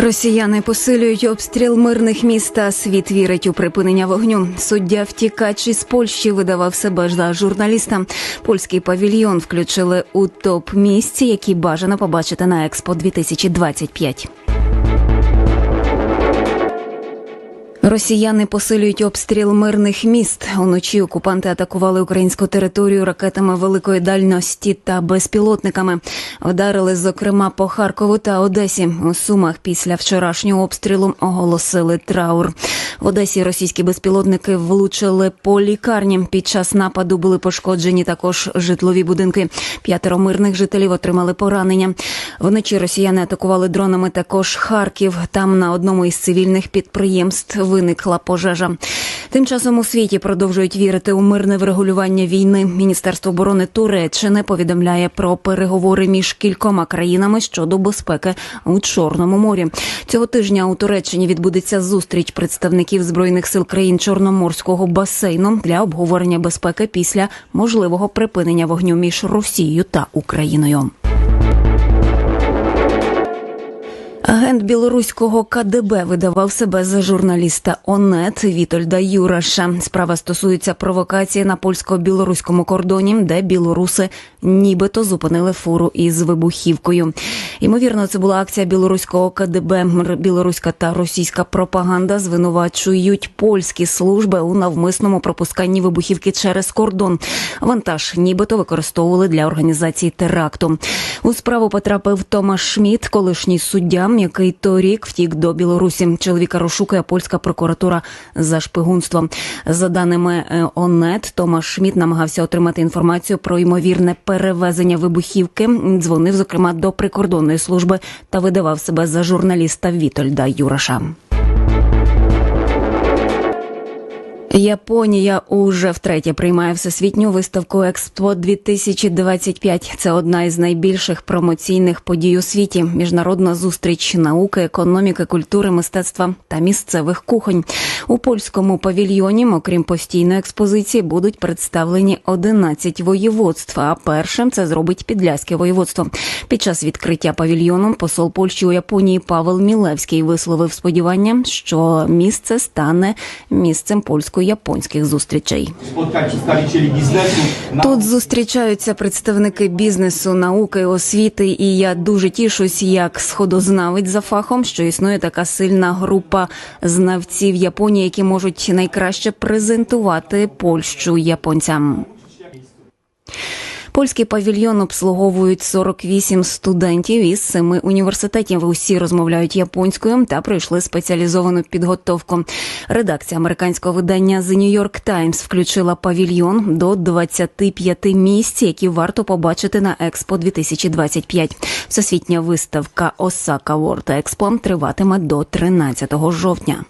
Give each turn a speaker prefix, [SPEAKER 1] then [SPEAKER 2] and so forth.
[SPEAKER 1] Росіяни посилюють обстріл мирних міст та світ вірить у припинення вогню. Суддя втікач із Польщі видавав себе за журналіста. Польський павільйон включили у топ місці, які бажано побачити на Експо 2025 Росіяни посилюють обстріл мирних міст. Уночі окупанти атакували українську територію ракетами великої дальності та безпілотниками. Вдарили, зокрема, по Харкову та Одесі. У Сумах після вчорашнього обстрілу оголосили траур. В Одесі російські безпілотники влучили по лікарні. Під час нападу були пошкоджені також житлові будинки. П'ятеро мирних жителів отримали поранення. Вночі росіяни атакували дронами також Харків. Там на одному із цивільних підприємств виникла пожежа. Тим часом у світі продовжують вірити у мирне врегулювання війни. Міністерство оборони Туреччини повідомляє про переговори між кількома країнами щодо безпеки у Чорному морі. Цього тижня у Туреччині відбудеться зустріч представників збройних сил країн Чорноморського басейну для обговорення безпеки після можливого припинення вогню між Росією та Україною. Агент білоруського КДБ видавав себе за журналіста ОНЕТ Вітольда Юраша. Справа стосується провокації на польсько-білоруському кордоні, де білоруси нібито зупинили фуру із вибухівкою. Ймовірно, це була акція білоруського КДБ. Білоруська та російська пропаганда звинувачують польські служби у навмисному пропусканні вибухівки через кордон. Вантаж нібито використовували для організації теракту. У справу потрапив Томаш Шмідт, колишній суддя, який торік втік до Білорусі. Чоловіка розшукує польська прокуратура за шпигунство. За даними е, ОНЕТ, Томаш Шміт намагався отримати інформацію про ймовірне перевезення вибухівки. Дзвонив зокрема до прикордонної служби та видавав себе за журналіста Вітольда Юраша. Японія уже втретє приймає всесвітню виставку Експо 2025 Це одна із найбільших промоційних подій у світі. Міжнародна зустріч науки, економіки, культури, мистецтва та місцевих кухонь. У польському павільйоні, окрім постійної експозиції, будуть представлені 11 воєводств. А першим це зробить підляське воєводство. Під час відкриття павільйону посол Польщі у Японії Павел Мілевський висловив сподівання, що місце стане місцем польської японських зустрічей. Тут зустрічаються представники бізнесу, науки, освіти, і я дуже тішусь, як сходознавець за фахом, що існує така сильна група знавців Японії, які можуть найкраще презентувати Польщу японцям. Польський павільйон обслуговують 48 студентів із семи університетів. Усі розмовляють японською та пройшли спеціалізовану підготовку. Редакція американського видання The New York Times включила павільйон до 25 місць, які варто побачити на Експо 2025. Всесвітня виставка Осака World Expo триватиме до 13 жовтня.